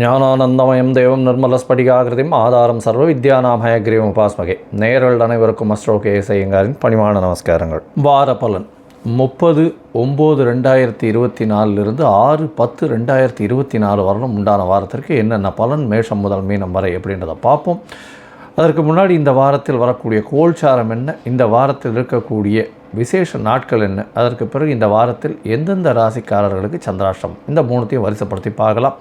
ஞானானந்தமயம் தேவம் நிர்மலஸ்படிகாகிருதிம் ஆதாரம் சர்வ வித்யானாமயக்ரீவம் உபாஸ்மகே. நேரல் அனைவருக்கும் அஸ்ட்ரோ கே ஐயங்காரின் பணிவான நமஸ்காரங்கள். வார பலன். முப்பது ஒம்பது ரெண்டாயிரத்தி இருபத்தி நாலுலேருந்து ஆறு பத்து ரெண்டாயிரத்தி இருபத்தி நாலு வரலும் உண்டான வாரத்திற்கு என்னென்ன பலன் மேஷம் முதல் மீனம் வரை எப்படின்றத பார்ப்போம். அதற்கு முன்னாடி இந்த வாரத்தில் வரக்கூடிய கோல்சாரம் என்ன இந்த வாரத்தில் இருக்கக்கூடிய விசேஷ நாட்கள் என்ன அதற்கு பிறகு இந்த வாரத்தில் எந்தெந்த ராசிக்காரர்களுக்கு சந்திராஷ்டம் இந்த மூணுத்தையும் வரிசைப்படுத்தி பார்க்கலாம்.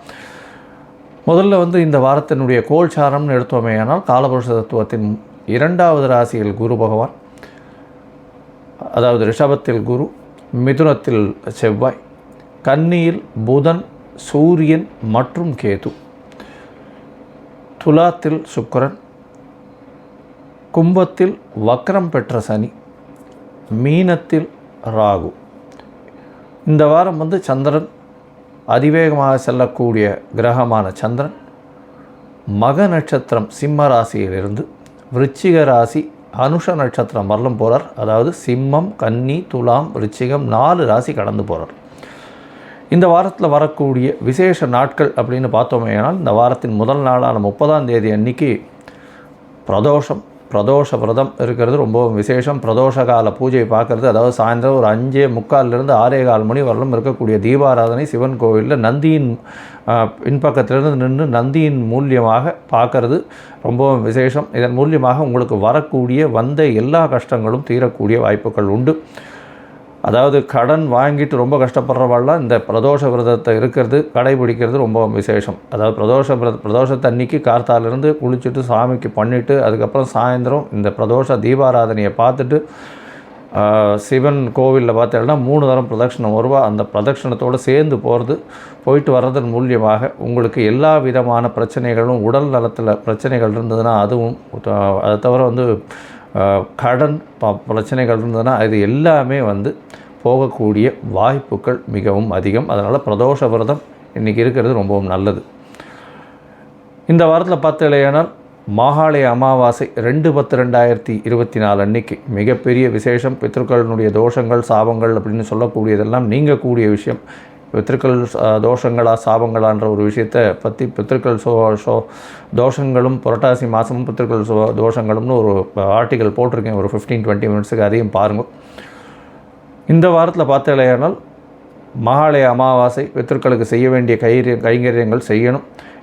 முதல்ல வந்து இந்த வாரத்தினுடைய கோல்சாரம்னு எடுத்தோமேயானால் காலபுருஷ தத்துவத்தின் இரண்டாவது ராசியில் குரு பகவான் அதாவது ரிஷபத்தில் குரு மிதுனத்தில் செவ்வாய் கன்னியில் புதன் சூரியன் மற்றும் கேது. துலாத்தில் சுக்கரன் கும்பத்தில் வக்ரம் பெற்ற சனி மீனத்தில் ராகு. இந்த வாரம் வந்து சந்திரன் அதிவேகமாக செல்லக்கூடிய கிரகமான சந்திரன் மக நட்சத்திரம் சிம்ம ராசியிலிருந்து விருச்சிக ராசி அனுஷ நட்சத்திரம் வரலும் போகிறார் அதாவது சிம்மம் கன்னி துலாம் விருச்சிகம் நாலு ராசி கடந்து போகிறார் இந்த வாரத்தில் வரக்கூடிய விசேஷ நாட்கள் அப்படின்னு பார்த்தோமே ஆனால் இந்த வாரத்தின் முதல் நாளான முப்பதாம் தேதி அன்னைக்கு பிரதோஷம் பிரதோஷ விரதம் இருக்கிறது. ரொம்பவும் விசேஷம். பிரதோஷ கால பூஜை பார்க்குறது. அதாவது சாயந்தரம் ஒரு அஞ்சே முக்கால்லேருந்து ஆறே கால் மணி வரலும் இருக்கக்கூடிய தீபாராதனை சிவன் கோவிலில் நந்தியின் பின்பக்கத்திலிருந்து நின்று நந்தியின் மூலியமாக பார்க்கறது. ரொம்பவும் விசேஷம். இதன் மூலியமாக உங்களுக்கு வரக்கூடிய வந்த எல்லா கஷ்டங்களும் தீரக்கூடிய வாய்ப்புகள் உண்டு. அதாவது கடன் வாங்கிட்டு ரொம்ப கஷ்டப்படுறவாள்லாம் இந்த பிரதோஷ விரதத்தை இருக்கிறது கடைபிடிக்கிறது ரொம்ப விசேஷம். அதாவது பிரதோஷ விரத பிரதோஷத்தை அன்னைக்கு கார்த்தாலேருந்து குளிச்சுட்டு சாமிக்கு பண்ணிவிட்டு அதுக்கப்புறம் சாயந்தரம் இந்த பிரதோஷ தீபாராதனையை பார்த்துட்டு சிவன் கோவிலில் பார்த்தீங்கன்னா மூணு தரம் பிரதட்சணம் வருவா. அந்த பிரதட்சிணத்தோடு சேர்ந்து போகிறது போயிட்டு வர்றதன் மூலியமாக உங்களுக்கு எல்லா விதமான பிரச்சனைகளும் உடல் நலத்தில் பிரச்சனைகள் இருந்ததுன்னா அதுவும் அதை தவிர வந்து கடன் ப பிரச்சனைகள் இருந்ததுன்னா இது எல்லாமே வந்து போகக்கூடிய வாய்ப்புகள் மிகவும் அதிகம். அதனால் பிரதோஷ விரதம் இன்றைக்கி இருக்கிறது ரொம்பவும் நல்லது. இந்த வாரத்தில் பார்த்து இல்லையானால் மாகாளய அமாவாசை ரெண்டு பத்து ரெண்டாயிரத்தி இருபத்தி நாலு அன்னைக்கு மிகப்பெரிய விசேஷம். பித்ருக்களினுடைய தோஷங்கள் சாபங்கள் அப்படின்னு சொல்லக்கூடியதெல்லாம் நீங்கக்கூடிய விஷயம். பித்திருக்கள் தோஷங்களா சாபங்களான்ற ஒரு விஷயத்தை பற்றி பித்திருக்கள் சோ ஷோ தோஷங்களும் புரட்டாசி மாதமும் பித்திருக்கள் சோ தோஷங்களும்னு ஒரு ஆர்டிக்கல் போட்டிருக்கேன். ஒரு ஃபிஃப்டீன் டுவெண்ட்டி மினிட்ஸுக்கு அதையும் பாருங்கள் இந்த வாரத்தில் பார்த்தலையானால் மகாலய அமாவாசை பித்திருக்களுக்கு செய்ய வேண்டிய கைரிய கைங்கரியங்கள் செய்யணும்.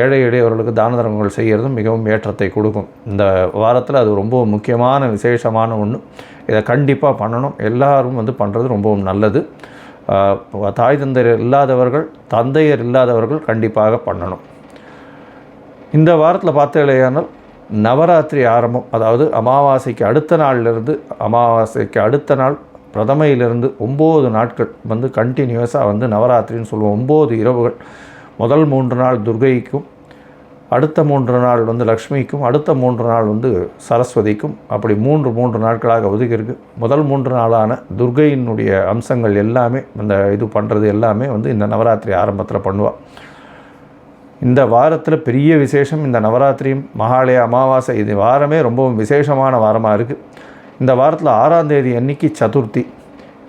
ஏழை எளியவர்களுக்கு தான தர்மங்கள் செய்கிறதும் மிகவும் ஏற்றத்தை கொடுக்கும். இந்த வாரத்தில் அது ரொம்ப முக்கியமான விசேஷமான ஒன்று இதை கண்டிப்பாக பண்ணணும். எல்லாரும் வந்து பண்ணுறது ரொம்பவும் நல்லது. தாய் தந்தையர் இல்லாதவர்கள் தந்தையர் இல்லாதவர்கள் கண்டிப்பாக பண்ணணும். இந்த வாரத்தில் பார்த்தீங்களேயானால் நவராத்திரி ஆரம்பம் அதாவது அமாவாசைக்கு அடுத்த நாள்லேருந்து அமாவாசைக்கு அடுத்த நாள் பிரதமையிலிருந்து ஒம்பது நாட்கள் வந்து கண்டினியூஸாக வந்து நவராத்திரின்னு சொல்லுவோம். ஒம்பது இரவுகள். முதல் மூன்று நாள் துர்கைக்கும் அடுத்த மூன்று நாள் வந்து லக்ஷ்மிக்கும் அடுத்த மூன்று நாள் வந்து சரஸ்வதிக்கும் அப்படி மூன்று மூன்று நாட்களாக ஒதுக்கியிருக்கு. முதல் மூன்று நாளான துர்கையினுடைய அம்சங்கள் எல்லாமே இந்த இது பண்ணுறது எல்லாமே வந்து இந்த நவராத்திரி ஆரம்பத்தில் பண்ணுவாள் இந்த வாரத்தில் பெரிய விசேஷம் இந்த நவராத்திரியும் மகாலய அமாவாசை இது வாரமே ரொம்பவும் விசேஷமான வாரமாக இருக்குது இந்த வாரத்தில் ஆறாம் தேதி அன்னைக்கு சதுர்த்தி.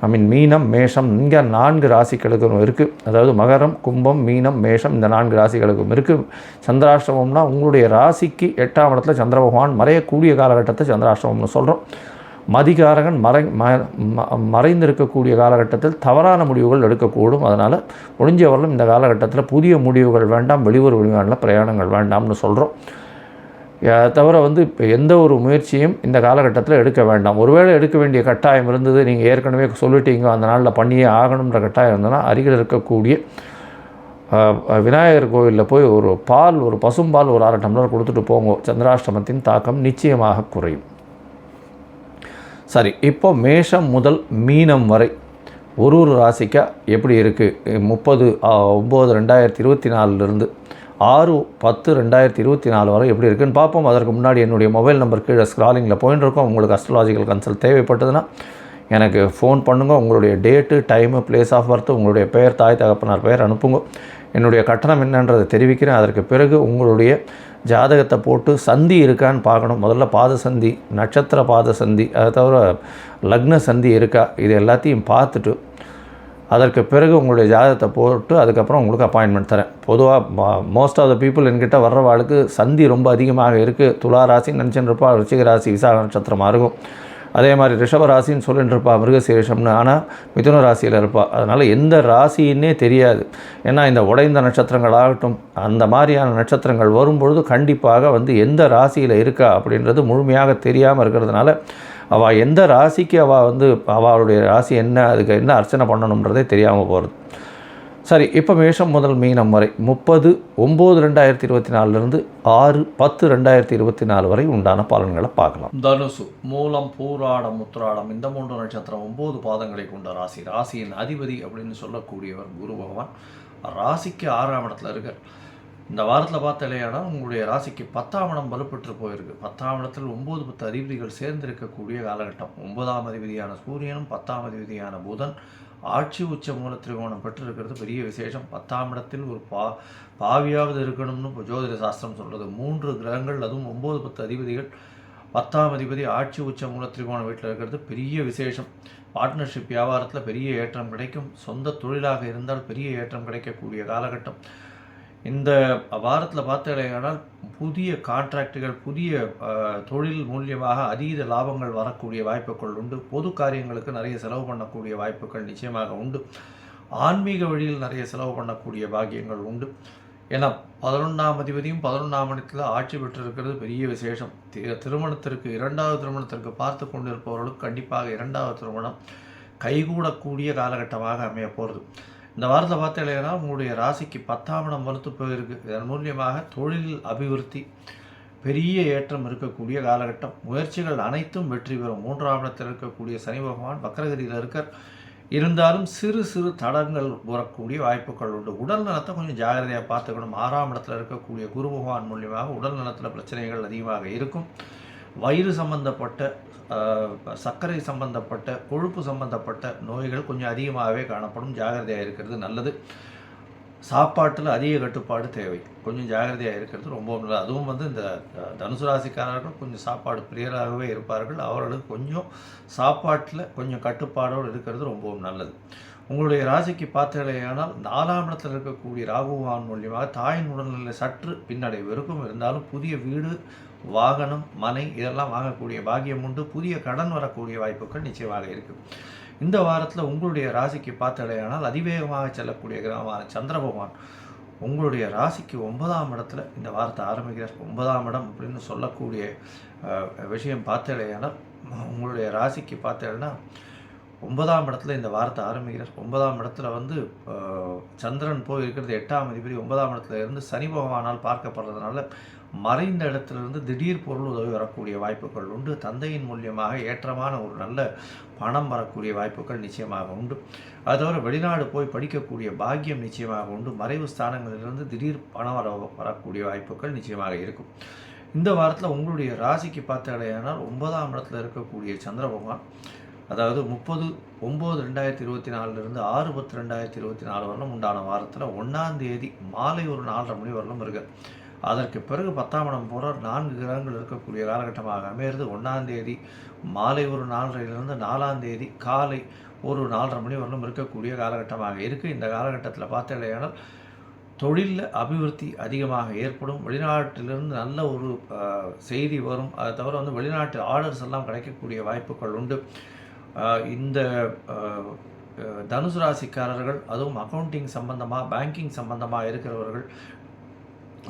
ஐ மீன் மீனம் மேஷம் இங்கே நான்கு ராசிகளுக்கும் இருக்குது அதாவது மகரம் கும்பம் மீனம் மேஷம் இந்த நான்கு ராசிகளுக்கும் இருக்குது சந்திராஷ்டமம்னா உங்களுடைய ராசிக்கு எட்டாம் இடத்துல சந்திர பகவான் மறையக்கூடிய காலகட்டத்தை சந்திராஷ்டமம்னு சொல்கிறோம் மதிகாரகன் மறை ம மறைந்திருக்கக்கூடிய காலகட்டத்தில் தவறான முடிவுகள் எடுக்கக்கூடும். அதனால் முடிஞ்சவர்களும் இந்த காலகட்டத்தில் புதிய முடிவுகள் வேண்டாம் வெளியூர் வெளிநாட்டில் பிரயாணங்கள் வேண்டாம்னு சொல்கிறோம் தவிர வந்து இப்போ எந்த ஒரு முயற்சியும் இந்த காலகட்டத்தில் எடுக்க வேண்டாம். ஒருவேளை எடுக்க வேண்டிய கட்டாயம் இருந்தது நீங்கள் ஏற்கனவே சொல்லிட்டீங்க அந்த நாளில் பண்ணியே ஆகணுன்ற கட்டாயம் இருந்ததுன்னா அருகில் இருக்கக்கூடிய விநாயகர் கோவிலில் போய் ஒரு பால் ஒரு பசும்பால் ஒரு அரை டம்ளர் கொடுத்துட்டு போங்க. சந்திராஷ்டமத்தின் தாக்கம் நிச்சயமாக குறையும். சரி இப்போ மேஷம் முதல் மீனம் வரை ஒரு ஒரு ராசிக்கா எப்படி இருக்குது முப்பது ஒம்பது ரெண்டாயிரத்தி இருபத்தி நாலுலேருந்து ஆறு பத்து ரெண்டாயிரத்தி இருபத்தி நாலு வரை எப்படி இருக்குன்னு பார்ப்போம். அதற்கு முன்னாடி என்னுடைய மொபைல் நம்பர் கீழே ஸ்க்ராலிங்கில் போயின்னு இருக்கோம். உங்களுக்கு அஸ்ட்ராலாஜிக்கல் கன்சல்ட் தேவைப்பட்டதுன்னா எனக்கு ஃபோன் பண்ணுங்கள் உங்களுடைய date time place of birth உங்களுடைய பெயர் தாய் தகப்பனார் பெயர் அனுப்புங்க. என்னுடைய கட்டணம் என்னன்றதை தெரிவிக்கிறேன். அதற்கு பிறகு உங்களுடைய ஜாதகத்தை போட்டு சந்தி இருக்கான்னு பார்க்கணும். முதல்ல பாத சந்தி நட்சத்திர பாத சந்தி அதை தவிர லக்ன சந்தி இருக்கா? இது எல்லாத்தையும் பார்த்துட்டு அதற்கு பிறகு உங்களுடைய ஜாதகத்தை போட்டு அதுக்கப்புறம் உங்களுக்கு அப்பாயின்மெண்ட் தரேன். பொதுவாக மோஸ்ட் ஆஃப் த பீப்புள் என்கிட்ட வர்றவாளுக்கு சந்தி ரொம்ப அதிகமாக இருக்குது துலா ராசி நினச்சின்னு இருப்பா ரிச்சிக ராசி விசாக நட்சத்திரமாக இருக்கும் அதே மாதிரி ரிஷப ராசின்னு சொல்லிட்டு இருப்பா மிருகசீரிஷம்னு ஆனால் மிதுன ராசியில் இருப்பாள் அதனால் எந்த ராசின்னே தெரியாது. ஏன்னா இந்த உடைந்த நட்சத்திரங்கள் ஆகட்டும் அந்த மாதிரியான நட்சத்திரங்கள் வரும்பொழுது கண்டிப்பாக வந்து எந்த ராசியில் இருக்கா அப்படின்றது முழுமையாக தெரியாமல் இருக்கிறதுனால அவள் எந்த ராசிக்கு அவள் வந்து அவளுடைய ராசி என்ன அதுக்கு என்ன அர்ச்சனை பண்ணணுன்றதே தெரியாமல் போகிறது சரி இப்போ மேஷம் முதல் மீனம் வரை முப்பது ஒம்பது ரெண்டாயிரத்தி இருபத்தி நாலுலேருந்து ஆறு பத்து ரெண்டாயிரத்தி இருபத்தி நாலு வரை உண்டான பலன்களை பார்க்கலாம். தனுசு மூலம் பூராடம் முத்துராடம் இந்த மூன்று நட்சத்திரம் ஒம்பது பாதங்களை கொண்ட ராசி. ராசியின் அதிபதி அப்படின்னு சொல்லக்கூடியவர் குரு பகவான். ராசிக்கு ஆறாம் இடத்துல இருக்கார். இந்த வாரத்தில் பார்த்த இல்லையானா உங்களுடைய ராசிக்கு பத்தாம் இடம் வலுப்பெற்று போயிருக்கு. பத்தாம் இடத்தில் ஒம்பது பத்து அதிபதிகள் சேர்ந்திருக்கக்கூடிய காலகட்டம். ஒன்பதாம் அதிபதியான சூரியனும் பத்தாம் அதிபதியான புதன் ஆட்சி உச்ச மூல திரிகோணம் பெற்றிருக்கிறது. பெரிய விசேஷம். பத்தாம் இடத்தில் ஒரு பா பாவியாவது இருக்கணும்னு இப்போ ஜோதிட சாஸ்திரம் சொல்கிறது மூன்று கிரகங்கள் அதுவும் ஒம்பது பத்து அதிபதிகள். பத்தாம் அதிபதி ஆட்சி உச்ச மூல திரிகோண வீட்டில் இருக்கிறது. பெரிய விசேஷம். பார்ட்னர்ஷிப் வியாபாரத்தில் பெரிய ஏற்றம் கிடைக்கும். சொந்த தொழிலாக இருந்தால் பெரிய ஏற்றம் கிடைக்கக்கூடிய காலகட்டம். இந்த வாரத்தில் பார்த்தீங்கன்னா புதிய கான்ட்ராக்டுகள் புதிய தொழில் மூலியமாக அதீத லாபங்கள் வரக்கூடிய வாய்ப்புகள் உண்டு. பொது காரியங்களுக்கு நிறைய செலவு பண்ணக்கூடிய வாய்ப்புகள் நிச்சயமாக உண்டு. ஆன்மீக வழியில் நிறைய செலவு பண்ணக்கூடிய பாக்கியங்கள் உண்டு. ஏன்னா பதினொன்றாம் அதிபதியும் பதினொன்றாம் இடத்தில் ஆட்சி பெற்றிருக்கிறது பெரிய விசேஷம். திருமணத்திற்கு இரண்டாவது திருமணத்திற்கு பார்த்து கொண்டிருப்பவர்களுக்கு கண்டிப்பாக இரண்டாவது திருமணம் கைகூடக்கூடிய காலகட்டமாக அமைய போகிறது இந்த வாரத்தில் பார்த்தீங்கன்னா உங்களுடைய ராசிக்கு பத்தாம் இடம் வலுத்து போயிருக்கு. இதன் மூலியமாக தொழில் அபிவிருத்தி பெரிய ஏற்றம் இருக்கக்கூடிய காலகட்டம். முயற்சிகள் அனைத்தும் வெற்றி பெறும். மூன்றாம் இடத்தில் இருக்கக்கூடிய சனி பகவான் வக்கரகதியில் இருக்கார். இருந்தாலும் சிறு சிறு தடங்கள் வரக்கூடிய வாய்ப்புகள் உண்டு. உடல் நலத்தை கொஞ்சம் ஜாகிரதையாக பார்த்துக்கணும். ஆறாம் இடத்துல இருக்கக்கூடிய குரு பகவான் மூலியமாக உடல் நலத்தில் பிரச்சனைகள் அதிகமாக இருக்கும். வயிறு சம்பந்தப்பட்ட சர்க்கரை சம்பந்தப்பட்ட கொழுப்பு சம்பந்தப்பட்ட நோய்கள் கொஞ்சம் அதிகமாகவே காணப்படும். ஜாகிரதையாக இருக்கிறது நல்லது. சாப்பாட்டில் அதிக கட்டுப்பாடு தேவை. கொஞ்சம் ஜாகிரதையாக இருக்கிறது ரொம்ப நல்லது. அதுவும் வந்து இந்த தனுசு ராசிக்காரர்கள் கொஞ்சம் சாப்பாடு பிரியராகவே இருப்பார்கள். அவர்களுக்கு கொஞ்சம் சாப்பாட்டில் கொஞ்சம் கட்டுப்பாடோடு இருக்கிறது ரொம்பவும் நல்லது. உங்களுடைய ராசிக்கு பார்த்தீங்களேயானால் நாலாம் இடத்தில் இருக்கக்கூடிய ராகுவான் மூலியமாக தாயின் உடல்நிலை சற்று பின்னடைவு இருக்கும் இருந்தாலும் புதிய வீடு வாகனம் மனை இதெல்லாம் வாங்கக்கூடிய பாக்கியம் உண்டு. புதிய கடன் வரக்கூடிய வாய்ப்புகள் நிச்சயமாக இருக்குது இந்த வாரத்தில் உங்களுடைய ராசிக்கு பார்த்தடையானால் அதிவேகமாக செல்லக்கூடிய கிரகமான சந்திரபகவான் உங்களுடைய ராசிக்கு ஒன்பதாம் இடத்துல இந்த வாரத்தை ஆரம்பிக்கிறார். ஒன்பதாம் இடம் அப்படின்னு சொல்லக்கூடிய விஷயம் பார்த்தடையானால் உங்களுடைய ராசிக்கு பார்த்தேன்னா ஒன்பதாம் இடத்துல இந்த வாரத்தை ஆரம்பிக்கிறார். ஒன்பதாம் இடத்துல வந்து சந்திரன் போய் இருக்கிறது எட்டாம் அதிபதி ஒன்பதாம் இடத்துல இருந்து சனி பகவானால் பார்க்கப்படுறதுனால மறைந்த இடத்துலேருந்து திடீர் பொருள் உதவி வரக்கூடிய வாய்ப்புகள் உண்டு. தந்தையின் மூலியமாக ஏற்றமான ஒரு நல்ல பணம் வரக்கூடிய வாய்ப்புகள் நிச்சயமாக உண்டு. அது தவிர வெளிநாடு போய் படிக்கக்கூடிய பாக்கியம் நிச்சயமாக உண்டு. மறைவு ஸ்தானங்களிலிருந்து திடீர் பணம் வர வரக்கூடிய வாய்ப்புகள் நிச்சயமாக இருக்கும். இந்த வாரத்தில் உங்களுடைய ராசிக்கு பார்த்தாலேயானால் ஒன்பதாம் இடத்துல இருக்கக்கூடிய சந்திர பகவான் அதாவது முப்பது ஒம்பது ரெண்டாயிரத்தி இருபத்தி நாலுலேருந்து ஆறு பத்து ரெண்டாயிரத்தி இருபத்தி நாலு வரலும் உண்டான வாரத்தில் ஒன்றாம் தேதி மாலை ஒரு நாலரை மணி வரலும் இருக்கு. அதற்கு பிறகு பத்தாம் இடம் போகிற நான்கு கிரகங்கள் இருக்கக்கூடிய காலகட்டமாக அமையிறது. ஒன்றாம் தேதி மாலை ஒரு நாலரையிலிருந்து நாலாம் தேதி காலை ஒரு நாலரை மணி வரலும் இருக்கக்கூடிய காலகட்டமாக இருக்குது இந்த காலகட்டத்தில் பார்த்தீங்கன்னா தொழிலில் அபிவிருத்தி அதிகமாக ஏற்படும். வெளிநாட்டிலிருந்து நல்ல ஒரு செய்தி வரும். அதை தவிர வந்து வெளிநாட்டு ஆர்டர்ஸ் எல்லாம் கிடைக்கக்கூடிய வாய்ப்புகள் உண்டு. இந்த தனுசு ராசிக்காரர்கள் அதுவும் அக்கௌண்டிங் சம்பந்தமாக பேங்கிங் சம்பந்தமாக இருக்கிறவர்கள்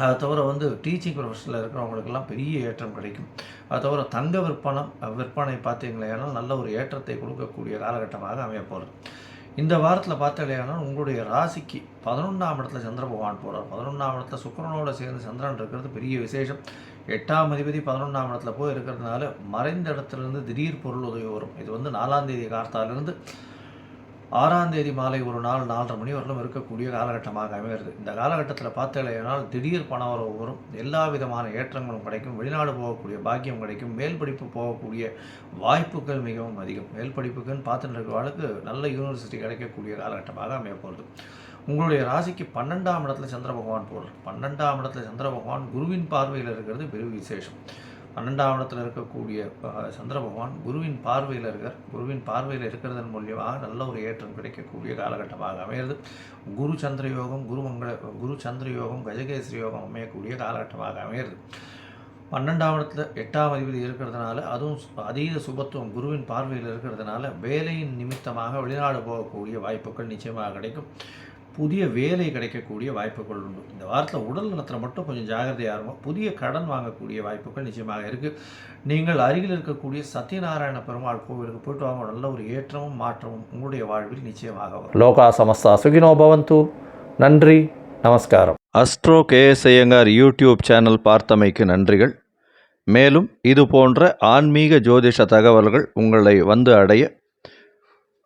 அதை தவிர வந்து டீச்சிங் ப்ரொஃபஷனில் இருக்கிறவங்களுக்கெல்லாம் பெரிய ஏற்றம் கிடைக்கும். அதை தவிர தங்க விற்பனம் விற்பனை பார்த்தீங்களேனா நல்ல ஒரு ஏற்றத்தை கொடுக்கக்கூடிய காலகட்டமாக அமைய போகிறது இந்த வாரத்தில் பார்த்தாலேனா உங்களுடைய ராசிக்கு பதினொன்றாம் இடத்துல சந்திர பகவான் போகிறார் பதினொன்றாம் இடத்துல சுக்கிரனோட சேர்ந்து சந்திரன் இருக்கிறது பெரிய விசேஷம். எட்டாம் அதிபதி பதினொன்றாம் இடத்துல போய் இருக்கிறதுனால மறைந்த இடத்துலேருந்து திடீர் பொருள் உதவி வரும். இது வந்து நாலாம் தேதி கார்த்தாலிருந்து ஆறாம் தேதி மாலை ஒரு நாள் நாலரை மணி வரலும் இருக்கக்கூடிய காலகட்டமாக அமைகிறது. இந்த காலகட்டத்தில் பார்த்தீங்கன்னா திடீர் பண வரவு வரும். எல்லா விதமான ஏற்றங்களும் கிடைக்கும். வெளிநாடு போகக்கூடிய பாக்கியம் கிடைக்கும். மேல் படிப்பு போகக்கூடிய வாய்ப்புகள் மிகவும் அதிகம். மேல் படிப்புக்குன்னு பார்த்துட்டு இருக்கிறவர்களுக்கு நல்ல யூனிவர்சிட்டி கிடைக்கக்கூடிய காலகட்டமாக அமைய போகிறது உங்களுடைய ராசிக்கு பன்னெண்டாம் இடத்துல சந்திர பகவான் போடுறார் பன்னெண்டாம் இடத்துல சந்திர பகவான் குருவின் பார்வையில் இருக்கிறது பெரும் விசேஷம். பன்னெண்டாம் இடத்துல இருக்கக்கூடிய சந்திர பகவான் குருவின் பார்வையில் இருக்கார். குருவின் பார்வையில் இருக்கிறதன் மூலியமாக நல்ல ஒரு ஏற்றம் கிடைக்கக்கூடிய காலகட்டமாக அமையிறது. குரு சந்திர யோகம் குரு மங்கள குரு சந்திர யோகம் கஜகேசரி யோகம் அமையக்கூடிய காலகட்டமாக அமையிறது. பன்னெண்டாம் இடத்துல எட்டாம் அதிபதி இருக்கிறதுனால அதுவும் அதீத சுபத்துவம் குருவின் பார்வையில் இருக்கிறதுனால வேலையின் நிமித்தமாக வெளிநாடு போகக்கூடிய வாய்ப்புகள் நிச்சயமாக கிடைக்கும். புதிய வேலை கிடைக்கக்கூடிய வாய்ப்புகள் உண்டு. இந்த வாரத்தில் உடல் நலத்தில் மட்டும் கொஞ்சம் ஜாகிரதையாக இருக்கும் புதிய கடன் வாங்கக்கூடிய வாய்ப்புகள் நிச்சயமாக இருக்குது நீங்கள் அருகில் இருக்கக்கூடிய சத்யநாராயண பெருமாள் கோவிலுக்கு போயிட்டு வாங்க. நல்ல ஒரு ஏற்றமும் மாற்றமும் உங்களுடைய வாழ்வில் நிச்சயமாக வரும். லோகா சமஸ்தா சுகினோ பவந்து. நன்றி நமஸ்காரம். Astro KS Iyengar YouTube channel பார்த்தமைக்கு நன்றிகள். மேலும் இது போன்ற ஆன்மீக ஜோதிஷ தகவல்கள் உங்களை வந்து அடைய